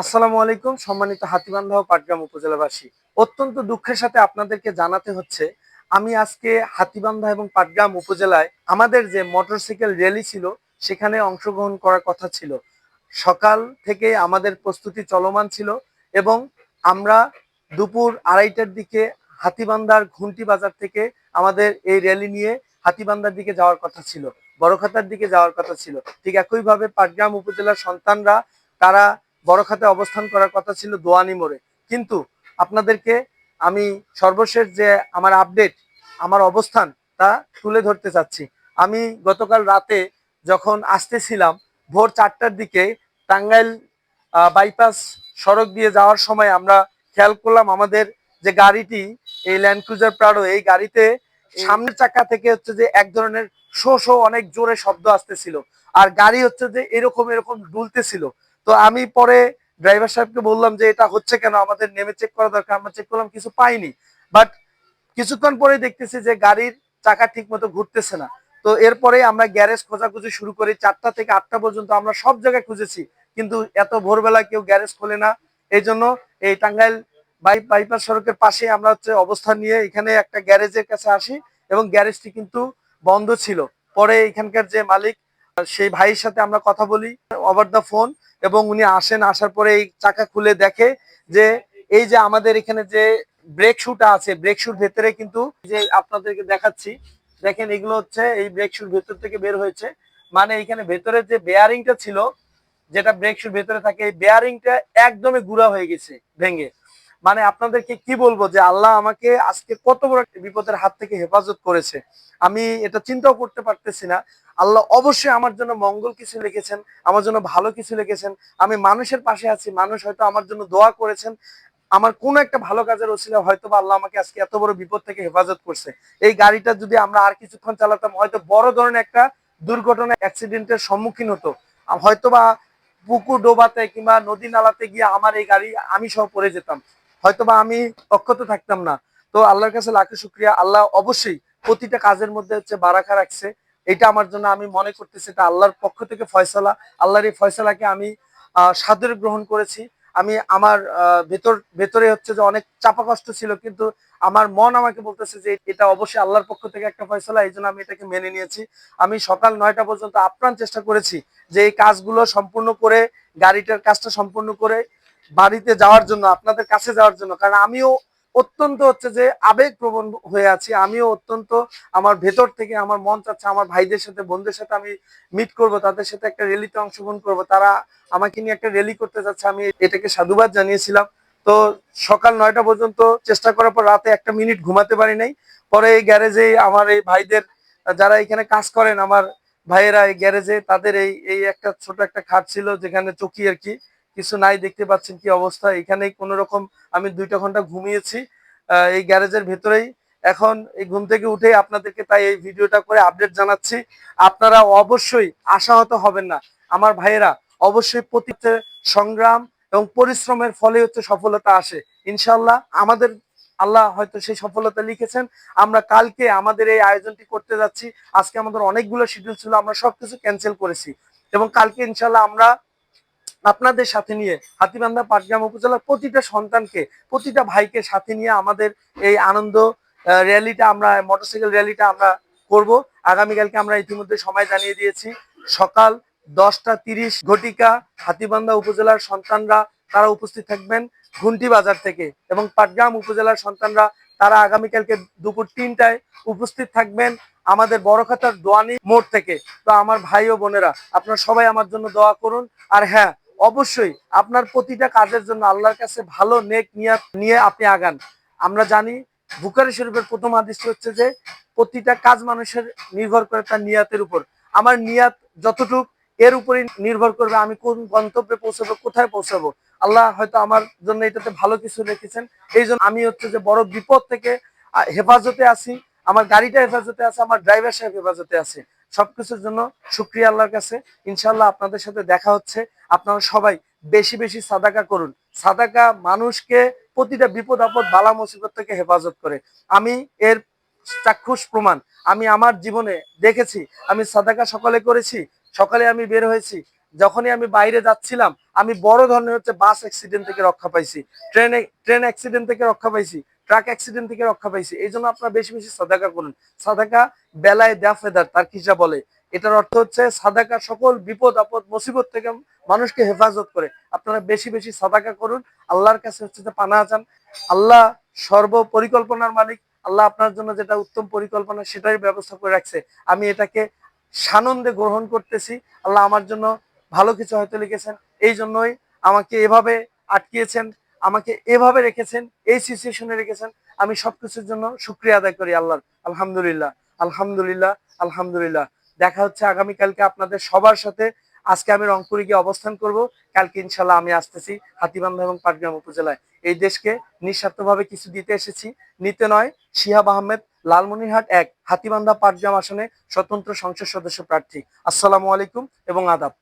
আসসালামু আলাইকুম, সম্মানিত হাতিবান্ধা ও পাটগ্রাম উপজেলাবাসী। অত্যন্ত দুঃখের সাথে আপনাদেরকে জানাতে হচ্ছে, আমি আজকে হাতিবান্ধা এবং পাটগ্রাম উপজেলায় আমাদের যে মোটরসাইকেল র্যালি ছিল, সেখানে অংশগ্রহণ করার কথা ছিল। সকাল থেকে আমাদের প্রস্তুতি চলমান ছিল এবং আমরা দুপুর আড়াইটার দিকে হাতিবান্ধার ঘুন্টি বাজার থেকে আমাদের এই র্যালি নিয়ে হাতিবান্ধার দিকে যাওয়ার কথা ছিল, বড়খাতার দিকে যাওয়ার কথা ছিল। ঠিক একইভাবে পাটগ্রাম উপজেলার সন্তানরা, তারা বড় খাতে অবস্থান করার কথা ছিল দোয়ানি মোড়ে। কিন্তু আপনাদেরকে আমি সর্বশেষ যে আমার আপডেট আমার অবস্থান তা তুলে ধরতে চাচ্ছি। আমি গতকাল রাতে যখন আসতেছিলাম, ভোর চারটার দিকে টাঙ্গাইল বাইপাস সড়ক দিয়ে যাওয়ার সময় আমরা খেয়াল করলাম আমাদের যে গাড়িটি, এই ল্যান্ড ক্রুজার প্রাডো এই গাড়িতে সামনের চাকা থেকে হচ্ছে যে এক ধরনের শো শো অনেক জোরে শব্দ আসতেছিল। আর গাড়ি হচ্ছে যে এরকম এরকম দুলতেছিল। তো আমি পরে ড্রাইভার সাহেবকে বললাম যে, এটা হচ্ছে কেন? আমাদের নেমে চেক করা দরকার। আমরা চেক করলাম, কিছু পাইনি। বাট কিছুক্ষণ পরে দেখতেছি যে, গাড়ির চাকা ঠিক মতো ঘুরতেছে না। তো এরপরে আমরা গ্যারেজ খোঁজাখুঁজি শুরু করি। চারটা থেকে আটটা পর্যন্ত আমরা সব জায়গায় খুঁজেছি। কিন্তু এত ভোরবেলা কেউ গ্যারেজ খোলে না। এই জন্য এই টাঙ্গাইল বাই বাইপাস সড়কের পাশে আমরা হচ্ছে অবস্থান নিয়ে এখানে একটা গ্যারেজের কাছে আসি এবং গ্যারেজটি কিন্তু বন্ধ ছিল। পরে এখানকার যে মালিক সেই ভাইয়ের সাথে আমরা কথা বলি ওভার দ্য ফোন এবং উনি আসেন, আসার পরে এই চাকা খুলে দেখে যে এই যে আমাদের এখানে যে ব্রেক শুটা আছে ব্রেক শুর ভেতরে কিন্তু যে আপনাদেরকে দেখাচ্ছি, দেখেন এগুলো হচ্ছে এই ব্রেক শুর ভেতর থেকে বের হয়েছে। মানে এখানে ভেতরে যে বেয়ারিংটা ছিল, যেটা ব্রেক শুর ভেতরে থাকে, এই বেয়ারিংটা একদমই গুঁড়া হয়ে গেছে, ভেঙে। মানে আপনাদেরকে কি বলব যে আল্লাহ আমাকে আজকে কত বড় একটা বিপদের হাত থেকে হেফাজত করেছে। আমি এটা চিন্তাও করতে পারতেছি না। আল্লাহ অবশ্যই আমার জন্য মঙ্গল কিছু লিখেছেন, আমার জন্য ভালো কিছু লিখেছেন। আমি মানুষের পাশে আছি, মানুষ হয়তো আমার জন্য দোয়া করেছেন। আমার কোনো একটা ভালো কাজের ওসিলা হয়তো বা আল্লাহ আমাকে আজকে এত বড় বিপদ থেকে হেফাজত করছে। এই গাড়িটা যদি আমরা আর কিছুক্ষণ চালাতাম, হয়তো বড় ধরনের একটা দুর্ঘটনা, অ্যাক্সিডেন্টের সম্মুখীন হতো। হয়তো বা পুকুর ডোবাতে কিংবা নদী নালাতে গিয়ে আমার এই গাড়ি আমি সহ পড়ে যেতাম। হয়তো বা আমি অক্ষত থাকতাম না। তো আল্লাহর কাছে লাখো শুক্রিয়া। আল্লাহ অবশ্যই প্রতিটা কাজের মধ্যে হচ্ছে বারাকা রাখছে। এটা আমার জন্য আমি মনে করতেছি এটা আল্লাহর পক্ষ থেকে ফয়সলা। আল্লাহর এই ফয়সালাকে আমি সাদরে গ্রহণ করেছি। আমি আমার ভেতর, ভেতরে হচ্ছে যে অনেক চাপা কষ্ট ছিল, কিন্তু আমার মন আমাকে বলতেছে যে এটা অবশ্যই আল্লাহর পক্ষ থেকে একটা ফয়সালা, এই জন্য আমি এটাকে মেনে নিয়েছি। আমি সকাল নয়টা পর্যন্ত আপ্রাণ চেষ্টা করেছি যে এই কাজগুলো সম্পূর্ণ করে, গাড়িটার কাজটা সম্পূর্ণ করে বাড়িতে যাওয়ার জন্য, আপনাদের কাছে যাওয়ার জন্য। কারণ আমিও অত্যন্ত হচ্ছে যে আবেগ প্রবণ হয়ে আছি। আমিও অত্যন্ত আমার ভেতর থেকে আমার মন চাচ্ছে আমার ভাইদের সাথে বন্ধুদের সাথে আমি মিট করব, তাদের সাথে একটা র্যালিতে অংশগ্রহণ করব। তারা আমাকে নিয়ে একটা র্যালি করতে যাচ্ছে, আমি এটাকে সাধুবাদ জানিয়েছিলাম। তো সকাল নয়টা পর্যন্ত চেষ্টা করার পর রাতে একটা মিনিট ঘুমাতে পারি নাই। পরে এই গ্যারেজে আমার এই ভাইদের, যারা এখানে কাজ করেন, আমার ভাইয়েরা এই গ্যারেজে, তাদের এই এই একটা ছোট একটা খাট ছিল যেখানে চকি আর কি। কিছু নাই, দেখতে পাচ্ছেন কি অবস্থা। এখানেই কোনো রকম আমি দুইটা ঘণ্টা ঘুমিয়েছি এই গ্যারেজের ভেতরেই। এখন এই ঘুম থেকে উঠেই আপনাদেরকে তাই এই ভিডিওটা করে আপডেট জানাচ্ছি। আপনারা অবশ্যই আশাহত হবেন না। আমার ভাইয়েরা, অবশ্যই প্রতিটা সংগ্রাম এবং পরিশ্রমের ফলে হচ্ছে সফলতা আসে। ইনশাল্লাহ আমাদের, আল্লাহ হয়তো সেই সফলতা লিখেছেন। আমরা কালকে আমাদের এই আয়োজনটি করতে যাচ্ছি। আজকে আমাদের অনেকগুলো শিডিউল ছিল, আমরা সবকিছু ক্যান্সেল করেছি। এবং কালকে ইনশাল্লাহ আমরা আপনাদের সাথে নিয়ে হাতিবান্ধা পাটগ্রাম উপজেলার প্রতিটা সন্তানকে, প্রতিটা ভাইকে সাথে নিয়ে আমাদের এই আনন্দ র্যালিটা আমরা মোটরসাইকেল র্যালিটা আমরা করব। আগামীকালকে আমরা ইতিমধ্যে সময় জানিয়ে দিয়েছি। সকাল দশটা তিরিশ ঘটিকা হাতিবান্ধা উপজেলার সন্তানরা তারা উপস্থিত থাকবেন ঘুন্টি বাজার থেকে এবং পাটগ্রাম উপজেলার সন্তানরা তারা আগামীকালকে দুপুর তিনটায় উপস্থিত থাকবেন আমাদের বড়খাতার দোয়ানি মোড় থেকে। তো আমার ভাই ও বোনেরা, আপনারা সবাই আমার জন্য দোয়া করুন। আর হ্যাঁ অবশ্যই আপনার প্রতিটা কাজের জন্য আল্লাহর কাছে ভালো নেক নিয়াত নিয়ে আপনি আগান। আমরা জানি বুখারি শরীফের প্রথম আদেশটি হচ্ছে যে, প্রতিটা কাজ মানুষের নির্ভর করে তার নিয়াতের উপর। আমার নিয়াত যতটুক, এর উপরই নির্ভর করবে আমি কোন গন্তব্যে পৌঁছাবো, কোথায় পৌঁছাবো। আল্লাহ হয়তো আমার জন্য এটাতে ভালো কিছু রেখেছেন। এই জন্য আমি হচ্ছে যে বড় বিপদ থেকে হেফাজতে আছি। আমার গাড়িটা হেফাজতে আছে, আমার ড্রাইভার সাহেব হেফাজতে আছে। সবকিছুর জন্য শুক্রিয়া আল্লাহর কাছে। ইনশাল্লাহ আপনাদের সাথে দেখা হচ্ছে। আপনারা সবাই বেশি বেশি সাদাকা করুন। সাদাকা মানুষকে প্রতিটা বিপদ আপদ বালা মুসিবত থেকে হেফাজত করে। আমি এর চাক্ষুষ প্রমাণ। আমি আমার জীবনে দেখেছি, আমি সাদাকা সকালে করেছি, সকালে আমি বের হয়েছি, যখনই আমি বাইরে যাচ্ছিলাম, আমি বড় ধরনের হচ্ছে বাস অ্যাক্সিডেন্ট থেকে রক্ষা পাইছি। ট্রেনে, ট্রেন অ্যাক্সিডেন্ট থেকে রক্ষা পাইছি। ট্রাক অ্যাক্সিডেন্ট থেকে রক্ষা পাইছি। এই জন্য আপনারা বেশি বেশি সাদাকা করুন। সাদাকা বেলায় দেয়া ফেদার, তার কিসা বলে? এটার অর্থ হচ্ছে সাদাকা সকল বিপদ, আপদ, মুসিবত থেকে মানুষকে হেফাজত করে। আপনারা বেশি বেশি সাদাকা করুন। আল্লাহর কাছে হচ্ছে যে পানা চান। আল্লাহ সর্ব পরিকল্পনার মালিক। আল্লাহ আপনার জন্য যেটা উত্তম পরিকল্পনা সেটাই ব্যবস্থা করে রাখছে। আমি এটাকে সানন্দে গ্রহণ করতেছি। আল্লাহ আমার জন্য ভালো কিছু হয়তো লিখেছেন। এই জন্যই আমাকে এভাবে আটকিয়েছেন। আমাকে এভাবে রেখেছেন, এই সিচুয়েশনে রেখেছেন, আমি সবকিছুর জন্য শুক্রিয়া আদায় করি আল্লাহর। আলহামদুলিল্লাহ আলহামদুলিল্লাহ আলহামদুলিল্লাহ। দেখা হচ্ছে আগামীকালকে আপনাদের সবার সাথে। আজকে আমি রংপুরে গিয়ে অবস্থান করব। কালকে ইনশাল্লাহ আমি আসতেছি হাতিবান্ধা এবং পাটগ্রাম উপজেলায়। এই দেশকে নিঃস্বার্থভাবে কিছু দিতে এসেছি। নিতে নয়, শিহাব আহমেদ, লালমনিরহাট এক, হাতিবান্ধা পাটগ্রাম আসনে স্বতন্ত্র সংসদ সদস্য প্রার্থী। আসসালামু আলাইকুম এবং আদাব।